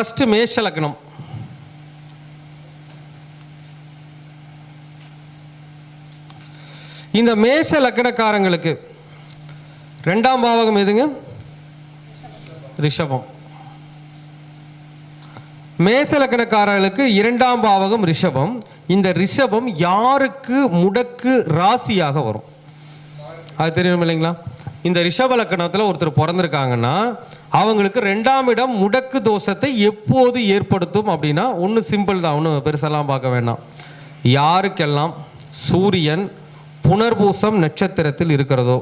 First மேஷ லக்னம். இந்த மேஷ லக்னக்காரங்களுக்கு ரெண்டாம் பாவகம் எதுங்க? ரிஷபம். மேச லக்னக்காரர்களுக்கு இரண்டாம் பாவகம் ரிஷபம். இந்த ரிஷபம் யாருக்கு முடக்கு ராசியாக வரும். அது தெரியும் இல்லைங்களா? இந்த ரிஷப லக்கணத்தில் ஒருத்தர் பிறந்திருக்காங்கன்னா அவங்களுக்கு ரெண்டாம் இடம் முடக்கு தோஷத்தை எப்போது ஏற்படுத்தும் அப்படின்னா ஒன்று சிம்பிள் தான் ஒன்றும் பெருசெல்லாம் பார்க்க வேண்டாம். யாருக்கெல்லாம் சூரியன் புனர்பூசம் நட்சத்திரத்தில் இருக்கிறதோ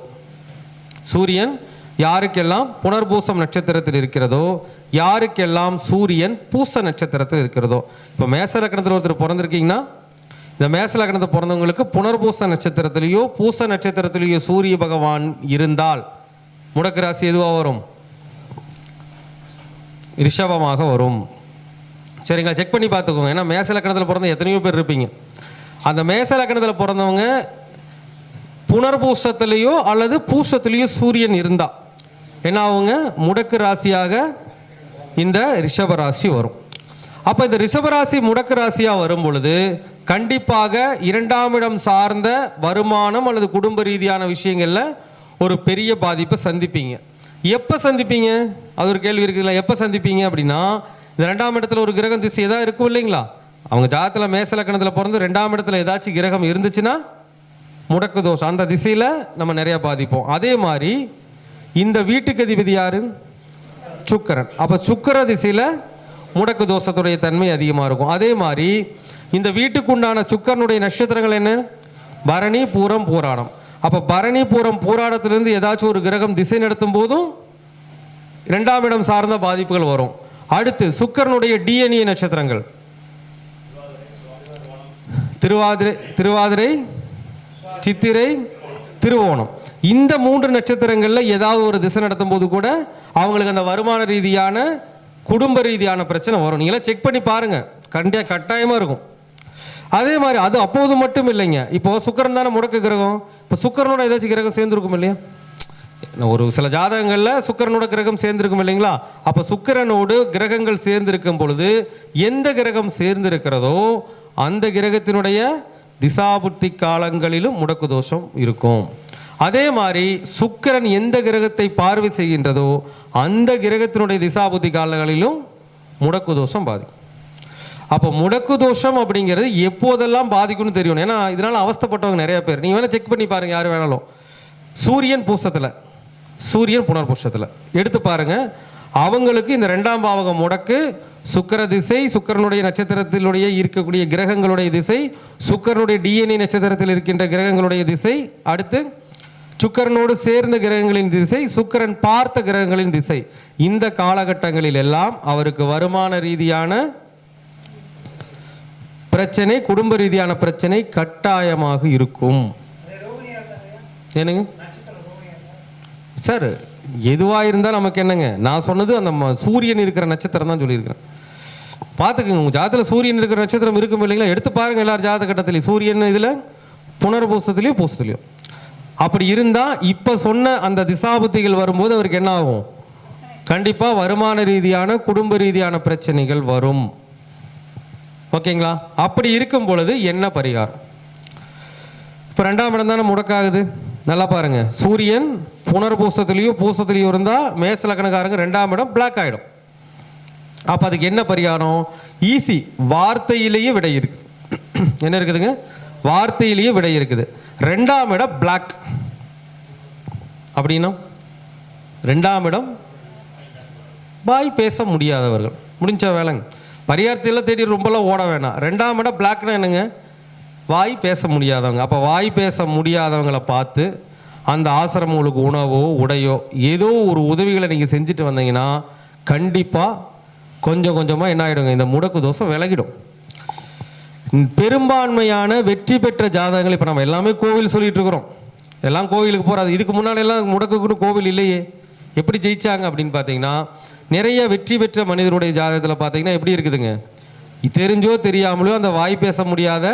சூரியன் யாருக்கெல்லாம் புனர்பூசம் நட்சத்திரத்தில் இருக்கிறதோ யாருக்கெல்லாம் சூரியன் பூச நட்சத்திரத்தில் இருக்கிறதோ இப்போ மேச லக்கணத்தில் ஒருத்தர் பிறந்திருக்கீங்கன்னா இந்த மேச லக்னத்தில் பிறந்தவங்களுக்கு புனர்பூச நட்சத்திரத்திலேயோ பூச நட்சத்திரத்திலேயோ சூரிய பகவான் இருந்தால் முடக்கு ராசி எதுவாக வரும்? ரிஷபமாக வரும். சரிங்களா? செக் பண்ணி பார்த்துக்கோங்க. ஏன்னா மேசலக்கணத்தில் பிறந்த எத்தனையோ பேர் இருப்பீங்க. அந்த மேச லக்கணத்தில் பிறந்தவங்க புனர்பூசத்திலேயோ அல்லது பூசத்திலேயோ சூரியன் இருந்தா என்ன ஆகுங்க? முடக்கு ராசியாக இந்த ரிஷப ராசி வரும். அப்போ இந்த ரிஷபராசி முடக்கு ராசியாக வரும் பொழுது கண்டிப்பாக இரண்டாம் இடம் சார்ந்த வருமானம் அல்லது குடும்ப ரீதியான விஷயங்களில் ஒரு பெரிய பாதிப்பை சந்திப்பீங்க. எப்போ சந்திப்பீங்க? அது ஒரு கேள்வி இருக்குதுல்ல. எப்போ சந்திப்பீங்க அப்படின்னா இந்த ரெண்டாம் இடத்துல ஒரு கிரகம் திசை ஏதாவது இருக்கும் இல்லைங்களா? அவங்க ஜாதத்தில் மேசலக்கணத்தில் பிறந்து ரெண்டாம் இடத்துல ஏதாச்சும் கிரகம் இருந்துச்சுன்னா முடக்கு தோஷம். அந்த திசையில் நம்ம நிறைய பாதிப்போம். அதே மாதிரி இந்த வீட்டுக்கு அதிபதி யாரு? சுக்கரன். அப்போ சுக்கர திசையில் முடக்கு தோஷத்துடைய தன்மை அதிகமாக இருக்கும். அதே மாதிரி இந்த வீட்டுக்குண்டான சுக்கரனுடைய நட்சத்திரங்கள் என்ன? பரணி பூரம் பூராடம் அப்போ பரணி பூரம் போராடத்திலிருந்து ஏதாச்சும் ஒரு கிரகம் திசை நடத்தும் போதும் இரண்டாம் இடம் சார்ந்த பாதிப்புகள் வரும். அடுத்து சுக்கரனுடைய டிஎன்ஏ நட்சத்திரங்கள். திருவாதிரை திருவாதிரை சித்திரை திருவோணம். இந்த மூன்று நட்சத்திரங்களில் ஏதாவது ஒரு திசை நடத்தும் போது கூட அவங்களுக்கு அந்த வருமான ரீதியான குடும்ப ரீதியான பிரச்சனை வரும். நீங்களே செக் பண்ணி பாருங்கள் கண்டியாக கட்டாயமாக இருக்கும். அதே மாதிரி அது அப்போது மட்டும் இல்லைங்க. இப்போது சுக்கரன் தானே முடக்கு கிரகம். இப்போ சுக்கரனோட ஏதாச்சும் கிரகம் சேர்ந்துருக்கும் இல்லையா? ஒரு சில ஜாதகங்களில் சுக்கரனோட கிரகம் சேர்ந்திருக்கும் இல்லைங்களா? அப்போ சுக்கரனோடு கிரகங்கள் சேர்ந்திருக்கும் பொழுது எந்த கிரகம் சேர்ந்திருக்கிறதோ அந்த கிரகத்தினுடைய திசாபுத்தி காலங்களிலும் முடக்கு தோஷம் இருக்கும். அதே மாதிரி சுக்கிரன் எந்த கிரகத்தை பார்வை செய்கின்றதோ அந்த கிரகத்தினுடைய திசாபுத்தி காலங்களிலும் முடக்கு தோஷம் பாதிக்கும். அப்போ முடக்கு தோஷம் அப்படிங்கிறது எப்போதெல்லாம் பாதிக்கும்னு தெரியும். ஏன்னா இதனால் அவஸ்தைப்பட்டவங்க நிறைய பேர். நீங்கள் வேணால் செக் பண்ணி பாருங்கள் யார் வேணாலும். சூரியன் பூசத்தில் சூரியன் புனர்பூஷத்தில் எடுத்து பாருங்க. அவங்களுக்கு இந்த ரெண்டாம் பாவகம் முடக்கு சுக்கிர திசை சுக்கிரனுடைய நட்சத்திரத்தினுடைய இருக்கக்கூடிய கிரகங்களுடைய திசை சுக்கரனுடைய டிஎன்ஏ நட்சத்திரத்தில் இருக்கின்ற கிரகங்களுடைய திசை அடுத்து சுக்கரனோடு சேர்ந்த கிரகங்களின் திசை சுக்கரன் பார்த்த கிரகங்களின் திசை. இந்த காலகட்டங்களில் எல்லாம் அவருக்கு வருமான ரீதியான பிரச்சனை குடும்ப ரீதியான பிரச்சனை கட்டாயமாக இருக்கும். என்னங்க? சார் எதுவாக இருந்தால் நமக்கு என்னங்க? நான் சொன்னது அந்த ம- சூரியன் இருக்கிற நட்சத்திரம் தான் சொல்லியிருக்கிறேன். பார்த்துக்குங்க உங்கள் ஜாதத்தில் சூரியன் இருக்கிற நட்சத்திரம் இருக்கும் இல்லைங்களா? எடுத்து பாருங்கள் எல்லார் ஜாத கட்டத்திலையும் சூரியன் இதில் புனர்பூசத்துலேயும் பூசத்துலேயும். அப்படி இருந்தால் இப்போ சொன்ன அந்த திசாபுத்திகள் வரும்போது அவருக்கு என்ன ஆகும்? கண்டிப்பாக வருமான ரீதியான குடும்ப ரீதியான பிரச்சனைகள் வரும். ஓகேங்களா? அப்படி இருக்கும் பொழுது என்ன பரிகாரம்? இப்போ ரெண்டாம் இடம் தானே முடக்காகுது. நல்லா பாருங்க. சூரியன் புனர்பூசத்துலேயோ பூசத்துலேயோ இருந்தால் மேச லக்கணக்காரங்க ரெண்டாம் இடம் பிளாக் ஆகிடும் அப்போ அதுக்கு என்ன பரிகாரம்? ஈஸி வார்த்தையிலேயே விடை இருக்குது. என்ன இருக்குதுங்க? வார்த்தையிலேயே விடை இருக்குது. ரெண்டாம் இடம் பிளாக் அப்படின்னா ரெண்டாம் இடம் பாய் பேச முடியாதவர்கள். முடிஞ்ச வேலைங்க. பரிகாரத்தில் தேடி ரொம்பலாம் ஓட வேணாம். ரெண்டாம் இடம் பிளாக்னா என்னங்க? வாய் பேச முடியாதவங்க. அப்போ வாய் பேச முடியாதவங்களை பார்த்து அந்த ஆசிரமங்களுக்கு உணவோ உடையோ ஏதோ ஒரு உதவிகளை நீங்கள் செஞ்சுட்டு வந்தீங்கன்னா கண்டிப்பாக கொஞ்சம் கொஞ்சமாக என்ன ஆகிடுங்க இந்த முடக்கு தோசை விலகிடும். பெரும்பான்மையான வெற்றி பெற்ற ஜாதகங்கள் இப்போ நம்ம எல்லாமே கோவில் சொல்லிட்டு இருக்கிறோம். எல்லாம் கோவிலுக்கு போகிறாது இதுக்கு முன்னால் எல்லாம் முடக்குக்குன்னு கோவில் இல்லையே. எப்படி ஜெயிச்சாங்க அப்படின்னு பார்த்தீங்கன்னா நிறைய வெற்றி பெற்ற மனிதருடைய ஜாதகத்தில் பார்த்தீங்கன்னா எப்படி இருக்குதுங்க? தெரிஞ்சோ தெரியாமலோ அந்த வாய் பேச முடியாத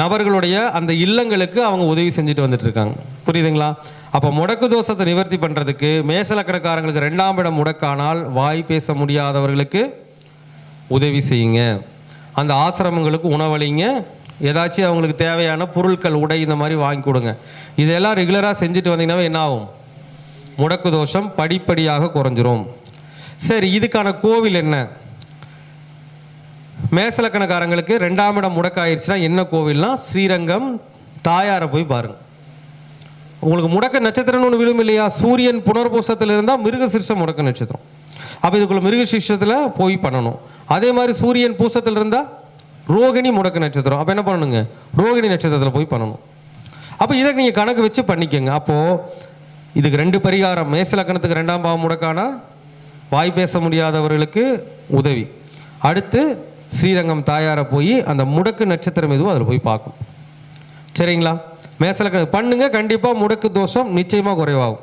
நபர்களுடைய அந்த இல்லங்களுக்கு அவங்க உதவி செஞ்சுட்டு வந்துட்டு இருக்காங்க. புரியுதுங்களா? அப்போ முடக்கு தோஷத்தை நிவர்த்தி பண்ணுறதுக்கு மேசலக்கணக்காரங்களுக்கு ரெண்டாம் இடம் முடக்கானால் வாய் பேச முடியாதவர்களுக்கு உதவி செய்யுங்க. அந்த ஆசிரமங்களுக்கு உணவளிங்க. ஏதாச்சும் அவங்களுக்கு தேவையான பொருட்கள் உடை இந்த மாதிரி வாங்கி கொடுங்க. இதெல்லாம் ரெகுலராக செஞ்சுட்டு வந்தீங்கன்னா என்ன ஆகும்? முடக்கு தோஷம் படிப்படியாக குறைஞ்சிரும். சரி இதுக்கான கோவில் என்ன? மேசலக்கணக்காரங்களுக்கு ரெண்டாம் இடம் முடக்காயிருச்சுன்னா என்ன கோவில்னா? ஸ்ரீரங்கம். தாயாரை போய் பாருங்க. உங்களுக்கு முடக்க நட்சத்திரம்னு ஒன்று விழும் இல்லையா? சூரியன் புனர்பூசத்தில் இருந்தால் மிருகசிருஷம் முடக்க நட்சத்திரம். அப்போ இதுக்குள்ள மிருகசிருஷத்தில் போய் பண்ணணும். அதே மாதிரி சூரியன் பூசத்தில் இருந்தால் ரோகிணி முடக்க நட்சத்திரம். அப்போ என்ன பண்ணணுங்க? ரோகிணி நட்சத்திரத்தில் போய் பண்ணணும். அப்போ இதை நீங்கள் கணக்கு வச்சு பண்ணிக்கோங்க. அப்போது இதுக்கு ரெண்டு பரிகாரம். மேச லக்கணத்துக்கு ரெண்டாம் பாவம் முடக்கானா? வாய் பேச முடியாதவர்களுக்கு உதவி. அடுத்து ஸ்ரீரங்கம் தாயாரை போய் அந்த முடக்கு நட்சத்திரம் எதுவும் அதில் போய் பார்க்கணும். சரிங்களா? மேசல பண்ணுங்க கண்டிப்பாக முடக்கு தோஷம் நிச்சயமாக குறைவாகும்.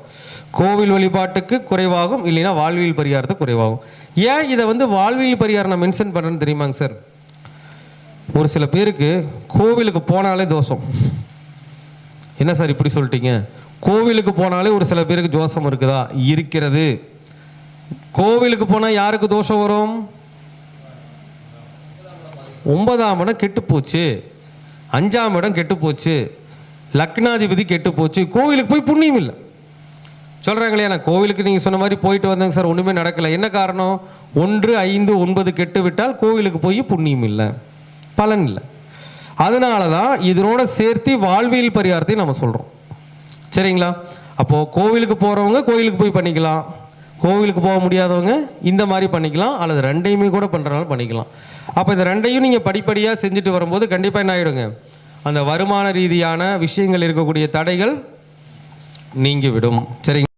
கோவில் வழிபாட்டுக்கு குறைவாகும் இல்லைன்னா வாழ்வியல் பரிகாரத்துக்கு குறைவாகும். ஏன் இதை வந்து வாழ்வியல் பரிகாரம் நான் மென்ஷன் பண்ணுறேன்னு தெரியுமாங்க சார்? ஒரு சில பேருக்கு கோவிலுக்கு போனாலே தோஷம். என்ன சார் இப்படி சொல்லிட்டீங்க? கோவிலுக்கு போனாலே ஒரு சில பேருக்கு தோஷம் இருக்குதா? இருக்கிறது. கோவிலுக்கு போனால் யாருக்கு தோஷம் வரும்? ஒன்பதாம் இடம் கெட்டு போச்சு. அஞ்சாம் இடம் கெட்டு போச்சு. லக்னாதிபதி கெட்டு போச்சு கோவிலுக்கு போய் புண்ணியம் இல்லை. சொல்கிறாங்க இல்லையா? நான் கோவிலுக்கு நீங்கள் சொன்ன மாதிரி போயிட்டு வந்தேங்க சார். ஒன்றுமே நடக்கலை. என்ன காரணம்? ஒன்று ஐந்து ஒன்பது கெட்டு விட்டால் கோவிலுக்கு போய் புண்ணியம் இல்லை. பலன் இல்லை. அதனால தான் இதனோட சேர்த்து வாழ்வியல் பரிகாரத்தையும் நம்ம சொல்கிறோம் சரிங்களா? அப்போது கோவிலுக்கு போகிறவங்க கோவிலுக்கு போய் பண்ணிக்கலாம். கோவிலுக்கு போக முடியாதவங்க இந்த மாதிரி பண்ணிக்கலாம். அல்லது ரெண்டையுமே கூட பண்ணுறனால பண்ணிக்கலாம். அப்போ இந்த ரெண்டையும் நீங்கள் படிப்படியாக செஞ்சுட்டு வரும்போது கண்டிப்பாக என்ன ஆகிடுங்க அந்த வருமான ரீதியான விஷயங்கள் இருக்கக்கூடிய தடைகள் நீங்கிவிடும். சரிங்க.